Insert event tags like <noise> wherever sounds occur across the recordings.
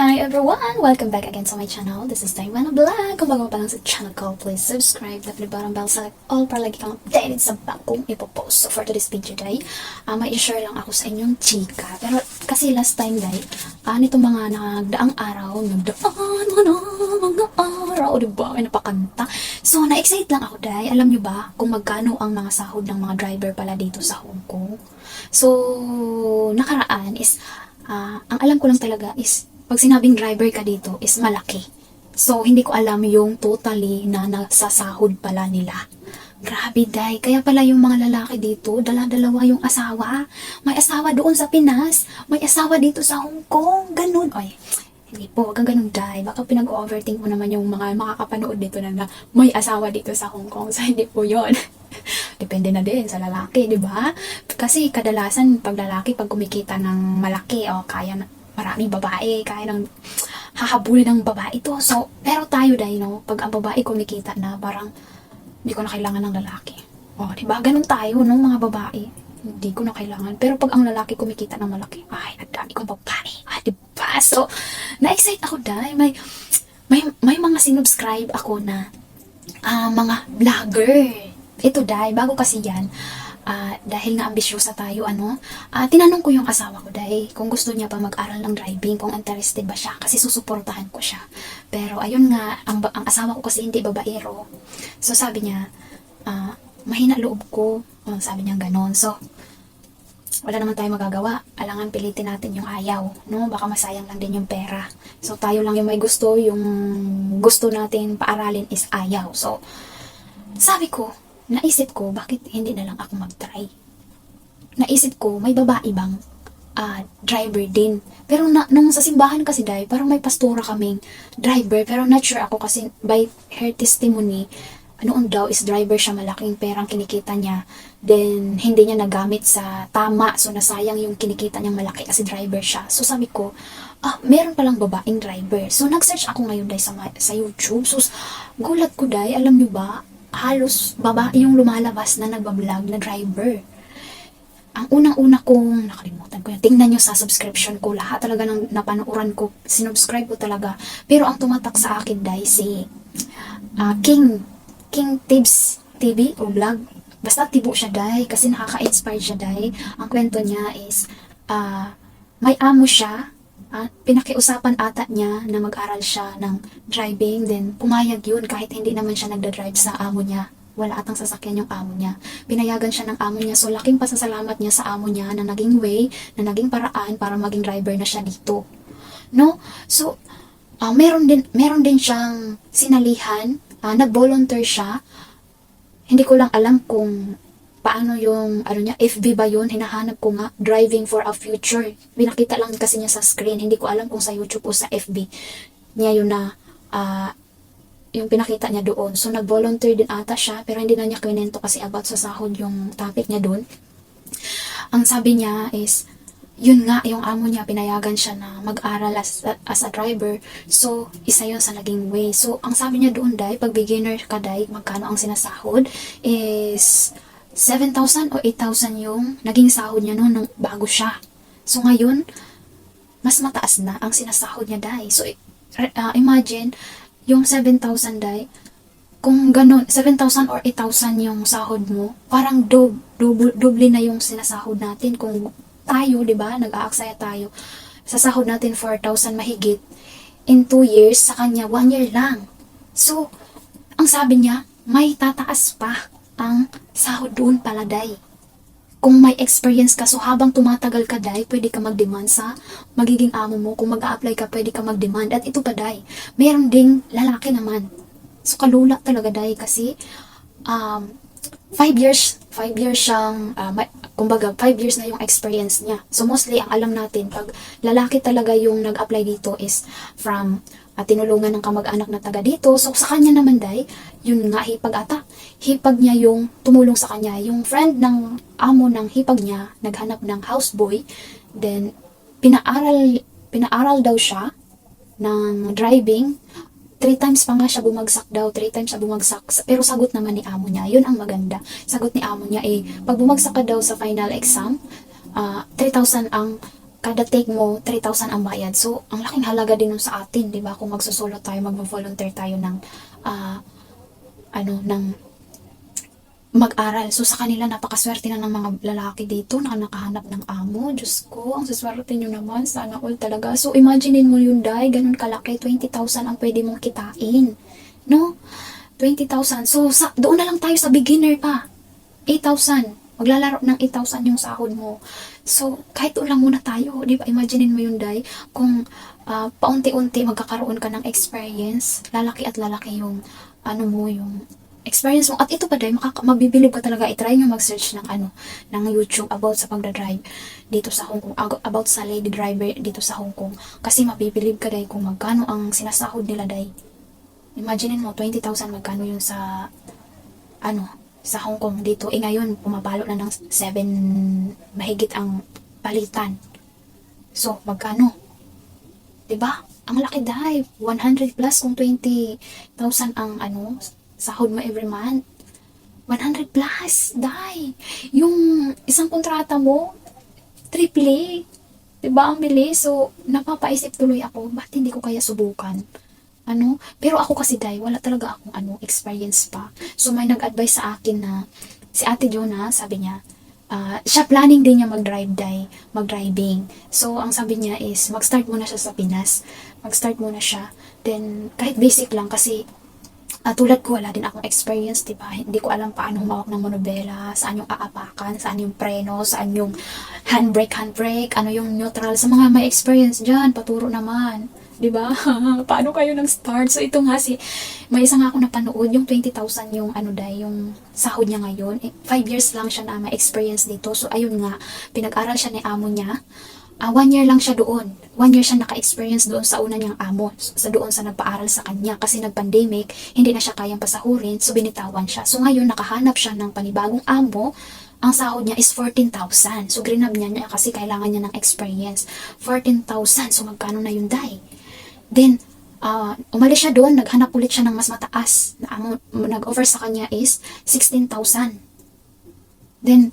Hi everyone! Welcome back again to my channel. This is Diana Vlog. Kung bago pa lang sa channel ko, please subscribe. Dapat parang bell select all para lagi kang updated sa bagong ipopost. So for today's video day, uh, may share lang ako sa inyong chika. Pero kasi last time day, uh, nito mga nagdaang araw, nagdaan mo na mga araw, di ba? May napakanta. So na-excite lang ako day. Alam nyo ba kung magkano ang mga sahod ng mga driver pala dito sa Hong Kong? So, nakaraan is, ah, ang alam ko lang talaga is, pag sinabing driver ka dito is malaki. So, hindi ko alam yung totally na nasasahod pala nila. Grabe, day. Kaya pala yung mga lalaki dito, dala-dalawa yung asawa. May asawa doon sa Pinas. May asawa dito sa Hong Kong. Ganun. Ay, hindi po. Huwag kang ganun, day. Baka pinag-overthink mo naman yung mga makakapanood dito na, na may asawa dito sa Hong Kong. <laughs> So, hindi po yon <laughs> Depende na din sa lalaki, di ba? Kasi kadalasan, pag lalaki, pag kumikita ng malaki, o kaya na, maraming babae, kaya ng hahabulin ng babae to. So, pero tayo dahil, no, pag ang babae kumikita na, parang, hindi ko na kailangan ng lalaki. O, di ba? Ganun tayo, no, mga babae. Hindi ko na kailangan. Pero pag ang lalaki kumikita ng malaki, ay, ang dami kong babae. Ah, di ba? So, na-excite ako dahil may, may, may mga sinubscribe ako na ah, mga vlogger. Ito dahil, bago kasi yan, ah, dahil nga ambisyosa tayo, ano, ah, tinanong ko yung asawa ko dahil kung gusto niya pa mag-aral ng driving, kung interested ba siya, kasi susuportahan ko siya. Pero ayun nga, ang, ang asawa ko kasi hindi babaero. So sabi niya, ah, mahina loob ko. Oh, sabi niya ganon. So, wala naman tayo magagawa. Alangan pilitin natin yung ayaw. No? Baka masayang lang din yung pera. So, tayo lang yung may gusto. Yung gusto natin paaralin is ayaw. So, sabi ko, naisip ko, bakit hindi na lang ako mag-try? Naisip ko, may babae bang ah, driver din. Pero na, nung sa simbahan kasi dahil, parang may pastora kaming driver. Pero not sure ako kasi by her testimony, noon daw is driver siya malaking perang kinikita niya. Then, hindi niya nagamit sa tama. So, nasayang yung kinikita niyang malaki kasi driver siya. So, sabi ko, ah, meron palang babaeng driver. So, nag-search ako ngayon dahil sa, sa YouTube. So, gulat ko dahil, alam niyo ba, halos babae yung lumalabas na nagbablog na driver. Ang unang-una kong, nakalimutan ko tingnan nyo sa subscription ko, lahat talaga ng napanuuran ko, sinubscribe ko talaga. Pero ang tumatak sa akin dahil si ah, King, King Tips TV o vlog. Basta tibo siya dahil kasi nakaka-inspire siya dahil. Ang kwento niya is, ah, may amo siya, at pinakiusapan ata niya na mag-aral siya ng driving, then pumayag yun kahit hindi naman siya nagda-drive sa amo niya. Wala atang sasakyan yung amo niya. Pinayagan siya ng amo niya. So, laking pasasalamat niya sa amo niya na naging way, na naging paraan para maging driver na siya dito. No? So, ah, meron din meron din siyang sinalihan, ah, nag-volunteer siya. Hindi ko lang alam kung paano yung ano niya FB ba yun? Hinahanap ko nga driving for a future. Pinakita lang kasi niya sa screen. Hindi ko alam kung sa YouTube o sa FB niya yun na ah, yung pinakita niya doon. So nag-volunteer din ata siya pero hindi na niya kwento kasi about sa sahod yung topic niya doon. Ang sabi niya is yun nga, yung amo niya, pinayagan siya na mag-aral as, as a driver. So, isa yun sa naging way. So, ang sabi niya doon, Day, pag beginner ka, Day, magkano ang sinasahod? Is 7,000 o 8,000 yung naging sahod niya noon nung bago siya. So, ngayon, mas mataas na ang sinasahod niya, Day. So, uh, imagine, yung 7,000, Day, kung ganun, 7,000 or 8,000 yung sahod mo, parang dob, double, doble na yung sinasahod natin kung tayo, di ba, nag-aaksaya tayo, sa sahod natin 4,000 mahigit, in 2 years, sa kanya, 1 year lang. So, ang sabi niya, may tataas pa ang sahod doon pala, day. Kung may experience ka, so habang tumatagal ka, day, pwede ka mag-demand sa magiging amo mo. Kung mag apply ka, pwede ka mag-demand. At ito pa, day, meron ding lalaki naman. So, kalula talaga, day, kasi, um, five years, five years siyang, ah, may- kumbaga, five years na yung experience niya. So, mostly, ang alam natin, pag lalaki talaga yung nag-apply dito is from ah, tinulungan ng kamag-anak na taga dito. So, sa kanya naman, day, yun nga, hipag ata. Hipag niya yung tumulong sa kanya. Yung friend ng amo ng hipag niya, naghanap ng houseboy. Then, pinaaral, pinaaral daw siya ng driving three times pa nga siya bumagsak daw, three times siya bumagsak. Pero sagot naman ni amo niya, yun ang maganda. Sagot ni amo niya eh, pag bumagsak ka daw sa final exam, ah 3,000 ang kada take mo, 3,000 ang bayad. So, ang laking halaga din nun sa atin, di ba? Kung magsusulot tayo, mag-volunteer tayo ng, ah, ano, ng mag-aral. So, sa kanila, napakaswerte na ng mga lalaki dito na nakahanap ng amo. Diyos ko, ang saswerte nyo naman. Sana all talaga. So, imaginein mo yun, Day. Ganun kalaki. 20,000 ang pwede mong kitain. No? 20,000. So, sa, doon na lang tayo sa beginner pa. 8,000. Maglalaro ng 8,000 yung sahod mo. So, kahit doon lang muna tayo. Di ba? Imaginein mo yun, Day. Kung ah, paunti-unti magkakaroon ka ng experience, lalaki at lalaki yung ano mo, yung experience mo. At ito pa, Day, makaka- mabibilib ka talaga. I-try nyo mag-search ng ano, ng YouTube about sa pagdadrive dito sa Hong Kong. About sa lady driver dito sa Hong Kong. Kasi mabibilib ka, Day, kung magkano ang sinasahod nila, Day. Imaginein mo, 20,000 magkano yun sa ano, sa Hong Kong dito. Eh ngayon, pumapalo na ng 7 mahigit ang palitan. So, magkano? ba? Ang laki dahil 100 plus kung 20,000 ang ano, sahod mo every month. 100 plus, dai. Yung isang kontrata mo, triple. 'Di ba ang bilis? So, napapaisip tuloy ako, bakit hindi ko kaya subukan? Ano? Pero ako kasi dai, wala talaga akong ano, experience pa. So, may nag-advise sa akin na si Ate Jonah, sabi niya, ah, siya planning din niya mag-drive dai, mag-driving. So, ang sabi niya is, mag-start muna siya sa Pinas. Mag-start muna siya. Then, kahit basic lang kasi Ah, tulad ko, wala din akong experience, di ba? Hindi ko alam paano humawak ng monobela, saan yung aapakan, saan yung preno, saan yung handbrake, handbrake, ano yung neutral. Sa mga may experience dyan, paturo naman. Di ba? <laughs> paano kayo nang start? So, ito nga si, may isa nga ako napanood, yung 20,000 yung ano dahil, yung sahod niya ngayon. Eh, five years lang siya na may experience dito. So, ayun nga, pinag-aral siya ni amo niya. Ah, one year lang siya doon. One year siya naka-experience doon sa una niyang amo, sa doon sa nagpaaral sa kanya. Kasi nag-pandemic, hindi na siya kayang pasahurin, so binitawan siya. So ngayon, nakahanap siya ng panibagong amo, ang sahod niya is 14,000. So grinab niya niya kasi kailangan niya ng experience. 14,000. So magkano na yun, Day? Then, ah, umalis siya doon, naghanap ulit siya ng mas mataas. Na amo, nag-offer sa kanya is 16,000. Then,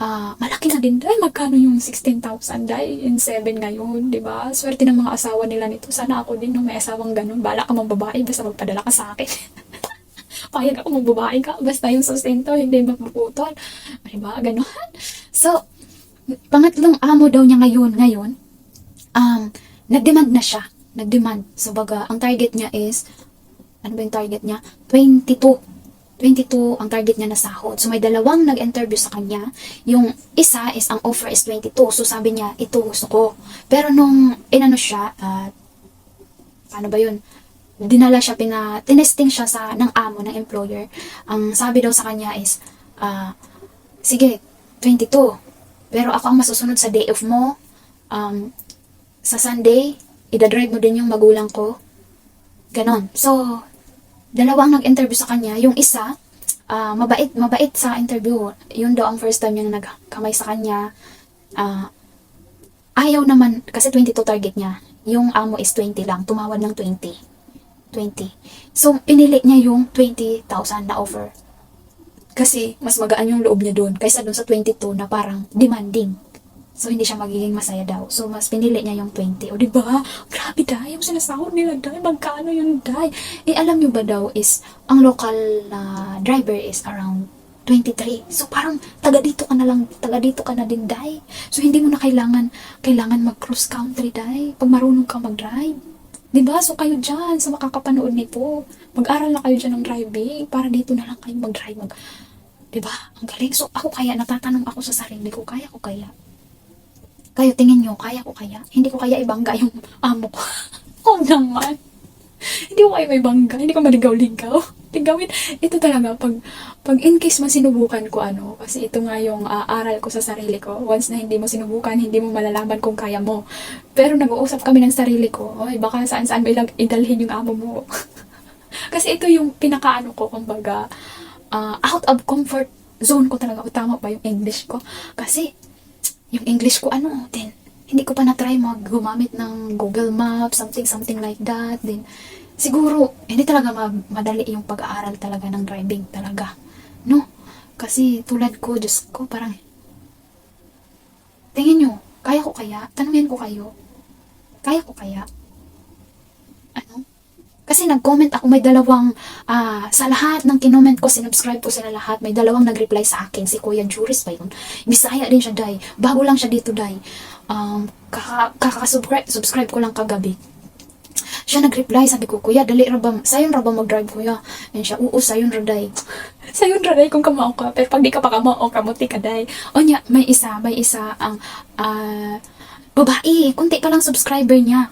ah malaki na din, dahil magkano yung 16,000 dahil in 7 ngayon, di ba? Swerte ng mga asawa nila nito. Sana ako din, no, may asawang ganun. Bala ka mang babae, basta magpadala ka sa akin. <laughs> Payag ako mang babae ka, basta yung sustento, hindi mapuputol. Di ba? Ganun. So, pangatlong amo daw niya ngayon, ngayon, um, nag-demand na siya. Nag-demand. So, baga, ang target niya is, ano ba yung target niya? 22 22 ang target niya na sahod. So may dalawang nag-interview sa kanya. Yung isa is ang offer is 22. So sabi niya, ito gusto ko. Pero nung inano siya, ah, paano ba yun? Dinala siya, pina, tinesting siya sa, ng amo, ng employer. Ang sabi daw sa kanya is, ah, sige, 22. Pero ako ang masusunod sa day off mo. Um, sa Sunday, idadrive mo din yung magulang ko. Ganon. So, dalawang nag-interview sa kanya. Yung isa, ah, mabait, mabait sa interview. Yun daw ang first time niya na nagkamay sa kanya. Ah, ayaw naman, kasi 22 target niya. Yung amo is 20 lang. Tumawad ng 20. 20. So, pinili niya yung 20,000 na offer. Kasi, mas magaan yung loob niya doon. Kaysa doon sa 22 na parang demanding. So, hindi siya magiging masaya daw. So, mas pinili niya yung 20. O, di ba? Grabe, Day. Yung sinasahod nila, Day. Magkano yung Day? Eh, alam nyo ba daw is, ang local na driver is around 23. So, parang taga dito ka na lang, taga dito ka na din, Day. So, hindi mo na kailangan, kailangan mag-cross country, Day. Pag marunong ka mag-drive. Di ba? So, kayo dyan, sa makakapanood nito, mag-aral na kayo dyan ng driving para dito na lang kayo mag-drive. Mag... Di ba? Ang galing. So, ako kaya, natatanong ako sa sarili ko, kaya ko kaya? Kayo, tingin nyo, kaya ko kaya? Hindi ko kaya ibangga yung amo ko. <laughs> Oo naman. Hindi ko kaya may bangga. Hindi ko maligaw-ligaw. <laughs> Ligawin. Ito talaga, pag, pag in case man sinubukan ko ano, kasi ito nga yung ah, aral ko sa sarili ko. Once na hindi mo sinubukan, hindi mo malalaman kung kaya mo. Pero nag-uusap kami ng sarili ko, oy, baka saan-saan ilag- idalhin yung amo mo. <laughs> kasi ito yung pinakaano ko, kumbaga, ah, out of comfort zone ko talaga. O, tama ba yung English ko? Kasi, yung English ko ano, then hindi ko pa na-try mag gumamit ng Google Maps, something something like that. Then siguro hindi talaga ma- madali yung pag-aaral talaga ng driving talaga. No? Kasi tulad ko, Diyos ko, parang tingin nyo, Kaya ko kaya? Tanungin ko kayo. Kaya ko kaya? Kasi nag-comment ako, may dalawang, ah, sa lahat ng kinoment ko, sinubscribe ko sila lahat, may dalawang nag-reply sa akin, si Kuya Juris pa yun. Bisaya din siya, Day. Bago lang siya dito, Day. Um, kaka- kakasubscribe subscribe ko lang kagabi. Siya nag-reply, sabi ko, Kuya, dali ra sayon ra mag-drive, Kuya? And siya, oo, sayon ra, Day. <laughs> sayon ra, kung kamao ka. Pero pag di ka pa kamao, kamuti ka, Day. O niya, may isa, may isa, ang, ah, babae, kunti pa lang subscriber niya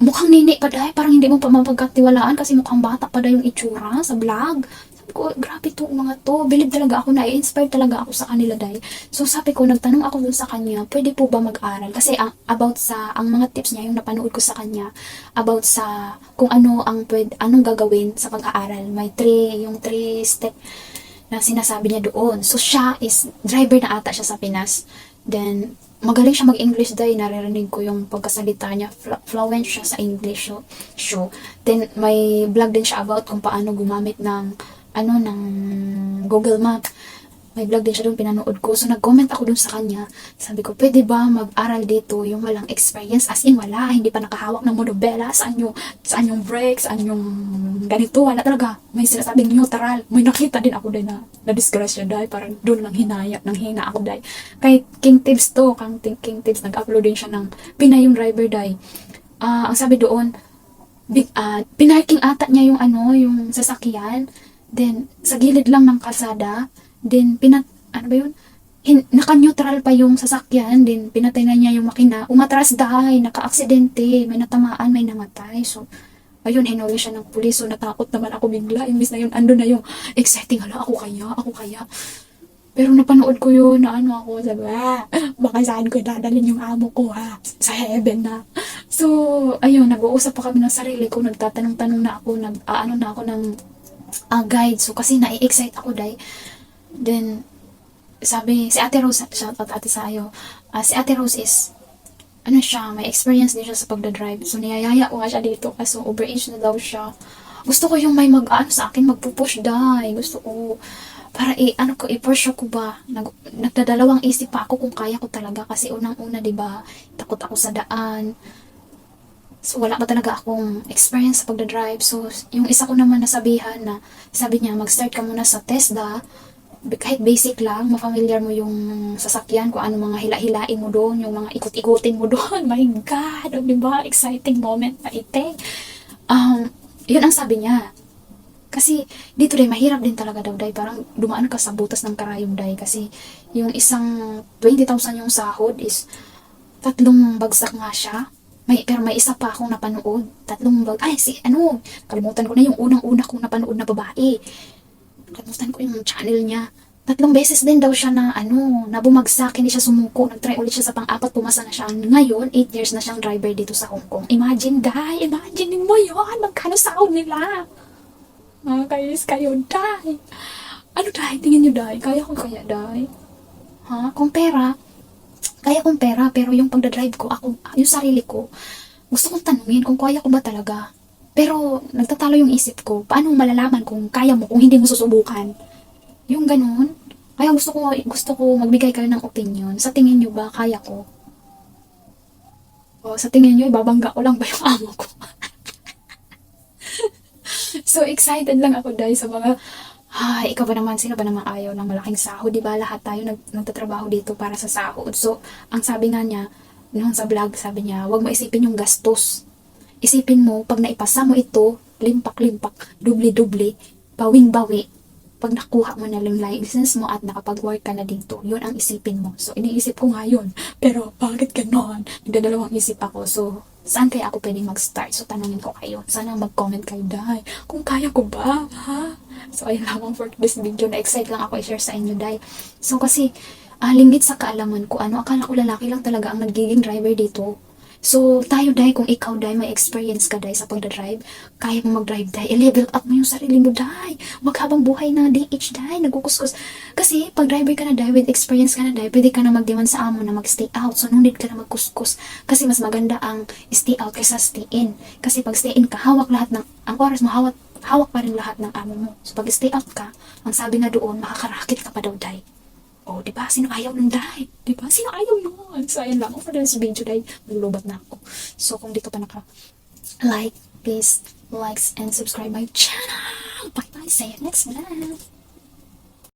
mukhang nini pa dahil parang hindi mo pa mapagkatiwalaan kasi mukhang bata pa dahil yung itsura sa vlog. Sabi ko, grabe to mga to. Bilib talaga ako na inspire talaga ako sa kanila dahil. So sabi ko, nagtanong ako dun sa kanya, pwede po ba mag-aral? Kasi ang, about sa, ang mga tips niya, yung napanood ko sa kanya, about sa kung ano ang pwede, anong gagawin sa pag-aaral. May three, yung three step na sinasabi niya doon. So siya is, driver na ata siya sa Pinas. Then, magaling siya mag-English dahil naririnig ko yung pagkasalita niya. Flu- fluent siya sa English. So, then may vlog din siya about kung paano gumamit ng ano ng Google Map. May vlog din siya doon pinanood ko. So, nag-comment ako doon sa kanya. Sabi ko, pwede ba mag-aral dito yung walang experience? As in, wala. Hindi pa nakahawak ng monobela. Saan yung, saan yung break? Saan yung ganito? Wala talaga. May sinasabing neutral. May nakita din ako din na na-disgrasya dahil parang doon lang hinaya, nang hina ako dahil. Kay King Tips to, kang King Tips, nag-upload din siya ng Pinay yung driver dahil. Ah, ang sabi doon, big, ah, pinarking ata niya yung ano, yung sasakyan. Then, sa gilid lang ng kalsada. Then, pinat, ano ba yun? Hin, naka-neutral pa yung sasakyan. Then, pinatay na niya yung makina. Umatras dahil, naka-aksidente. May natamaan, may namatay. So, ayun, hinuli siya ng pulis. So, natakot naman ako bigla. Imbis na yun, ando na yung exciting. Hala, ako kaya, ako kaya. Pero napanood ko yun na ano ako, sabi, ah, baka saan ko dadalhin yung amo ko ha, sa heaven na. So, ayun, nag-uusap pa kami ng sarili ko, nagtatanong-tanong na ako, nag, ah, na ako ng ah, guide. So, kasi nai-excite ako dahil, then, sabi, si Ate Rose, shout out Ate Sayo, ah, si Ate Rose is, ano siya, may experience din siya sa pagdadrive. So, niyayaya ko nga siya dito kaso overage na daw siya. Gusto ko yung may mag, ano sa akin, magpupush dahil. Gusto ko, para i, ano ko, i-pursue ko ba? Nag, nagdadalawang isip pa ako kung kaya ko talaga. Kasi unang-una, di ba takot ako sa daan. So, wala pa talaga akong experience sa pagdadrive. So, yung isa ko naman nasabihan na, sabi niya, mag-start ka muna sa TESDA. Kahit basic lang, ma-familiar mo yung sasakyan, kung ano mga hila-hilain mo doon, yung mga ikot-ikutin mo doon. <laughs> My God! Di ba? Exciting moment na ite. Um, yun ang sabi niya. Kasi dito dahil mahirap din talaga daw dahil parang dumaan ka sa butas ng karayom dahil kasi yung isang 20,000 yung sahod is tatlong bagsak nga siya. May, pero may isa pa akong napanood. Tatlong bag... Ay, si ano, kalimutan ko na yung unang-una kong napanood na babae. Kalimutan ko yung channel niya. Tatlong beses din daw siya na ano, na bumagsak, hindi siya sumuko. Nag-try ulit siya sa pang-apat, pumasa na siya. Ngayon, 8 years na siyang driver dito sa Hong Kong. Imagine, guy, imagine mo yun. Magkano sahod nila? Mga kayos kayo, day. Ano, day? Tingin nyo, day. Kaya ko kaya, day. Ha? Kung pera, kaya kong pera, pero yung pagdadrive ko, ako, yung sarili ko, gusto kong tanungin kung kaya ko ba talaga. Pero, nagtatalo yung isip ko, paano malalaman kung kaya mo, kung hindi mo susubukan? Yung ganun. Kaya gusto ko, gusto ko magbigay kayo ng opinion. Sa tingin nyo ba, kaya ko? O, sa tingin nyo, ibabangga ko lang ba yung amo ko? <laughs> so, excited lang ako dahil sa mga ay, ikaw ba naman, sino ba naman ayaw ng malaking sahod? Di ba lahat tayo nag, nagtatrabaho dito para sa sahod. So, ang sabi nga niya, nung sa vlog, sabi niya, huwag mo isipin yung gastos. Isipin mo, pag naipasa mo ito, limpak-limpak, dubli-dubli, bawing-bawi, pag nakuha mo na yung license mo at nakapag-work ka na dito, yun ang isipin mo. So, iniisip ko nga yun. Pero, bakit ganon? Nagdadalawang isip ako. So, saan kaya ako pwedeng mag-start? So, tanongin ko kayo. Sana mag-comment kayo dahil kung kaya ko ba, ha? So, ayun lamang for this video. Na-excite lang ako i-share sa inyo dahil. So, kasi, ah, linggit sa kaalaman ko, ano, akala ko lalaki lang talaga ang nagiging driver dito. So, tayo dahil kung ikaw dahil may experience ka dahil sa pagdadrive, kaya mo mag-drive dahil, i-level up mo yung sarili mo dahil. Wag habang buhay na DH dahil, nagkukuskus. Kasi, pag driver ka na dahil, with experience ka na dahil, pwede ka na mag-demand sa amo na mag-stay out. So, no need ka na magkuskus. Kasi, mas maganda ang stay out kaysa stay in. Kasi, pag stay in ka, hawak lahat ng, ang oras mo, hawak, hawak pa rin lahat ng amo mo. So, pag stay out ka, ang sabi nga doon, makakarakit ka pa daw dahil. Oh, di ba? Sino ayaw nun, Day? Di ba? Sino ayaw nun? So, ayun lang. For this video, Day, maglulubat na ako. So, kung di ka pa naka like, please, likes, and subscribe my channel. Bye-bye. See you next vlog.